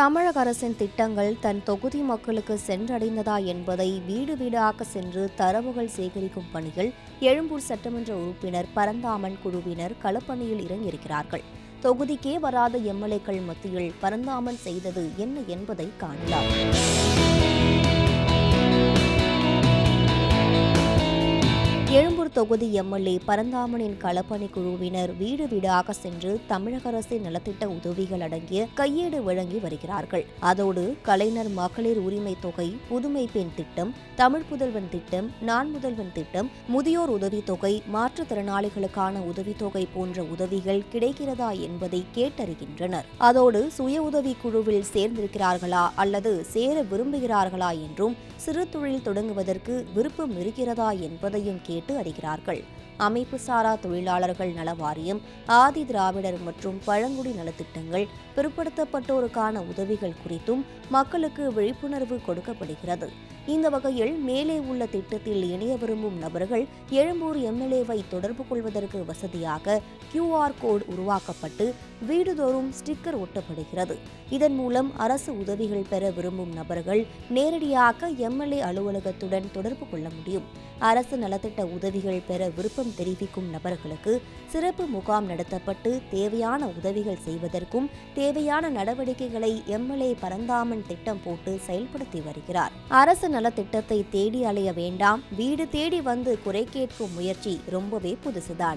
தமிழக அரசின் திட்டங்கள் தன் தொகுதி மக்களுக்கு சென்றடைந்ததா என்பதை வீடு வீடாக சென்று தரவுகள் சேகரிக்கும் பணியில் எழும்பூர் சட்டமன்ற உறுப்பினர் பரந்தாமன் குழுவினர் களப்பணியில் இறங்கியிருக்கிறார்கள். தொகுதிக்கே வராத எம்எல்ஏக்கள் மத்தியில் பரந்தாமன் செய்தது என்ன என்பதை காணலாம். எழும்பூர் தொகுதி எம்எல்ஏ பரந்தாமனின் களப்பணி குழுவினர் வீடு வீடாக சென்று தமிழக அரசின் நலத்திட்ட உதவிகள் அடங்கிய கையேடு வழங்கி வருகிறார்கள். அதோடு கலைஞர் மகளிர் உரிமை தொகை புதுமை பெண் திட்டம் தமிழ் புதல்வன் திட்டம் நான் முதல்வன் திட்டம் முதியோர் உதவித்தொகை மாற்றுத்திறனாளிகளுக்கான உதவித்தொகை போன்ற உதவிகள் கிடைக்கிறதா என்பதை கேட்டறிகின்றனர். அதோடு சுய உதவி குழுவில் சேர்ந்திருக்கிறார்களா அல்லது சேர விரும்புகிறார்களா என்றும் சிறு தொழில் தொடங்குவதற்கு விருப்பம் இருக்கிறதா என்பதையும் கேட்டு வருகிறார்கள் அமைப்பு சாரா தொழிலாளர்கள் நல வாரியம் ஆதி திராவிடர் மற்றும் பழங்குடி நலத்திட்டங்கள் பிற்படுத்தப்பட்டோருக்கான உதவிகள் குறித்தும் மக்களுக்கு விழிப்புணர்வு கொடுக்கப்படுகிறது. இந்த வகையில் மேலே உள்ள திட்டத்தில் இணைய விரும்பும் நபர்கள் எழும்பூர் எம்எல்ஏவை தொடர்பு கொள்வதற்கு வசதியாக கியூஆர் கோட் உருவாக்கப்பட்டு வீடுதோறும் ஸ்டிக்கர் ஒட்டப்படுகிறது. இதன் மூலம் அரசு உதவிகள் பெற விரும்பும் நபர்கள் நேரடியாக எம்எல்ஏ அலுவலகத்துடன் தொடர்பு கொள்ள முடியும். அரசு நலத்திட்ட உதவிகள் பெற விருப்பம் தெரிவிக்கும் நபர்களுக்கு சிறப்பு முகாம் நடத்தப்பட்டு தேவையான உதவிகள் செய்வதற்கும் தேவையான நடவடிக்கைகளை எம்எல்ஏ பரந்தாமன் திட்டம் போட்டு செயல்படுத்தி வருகிறார். அரசு நலத்திட்டத்தை தேடி அலைய வேண்டாம். வீடு தேடி வந்து குறை கேட்கும் முயற்சி ரொம்பவே புதுசுதான்.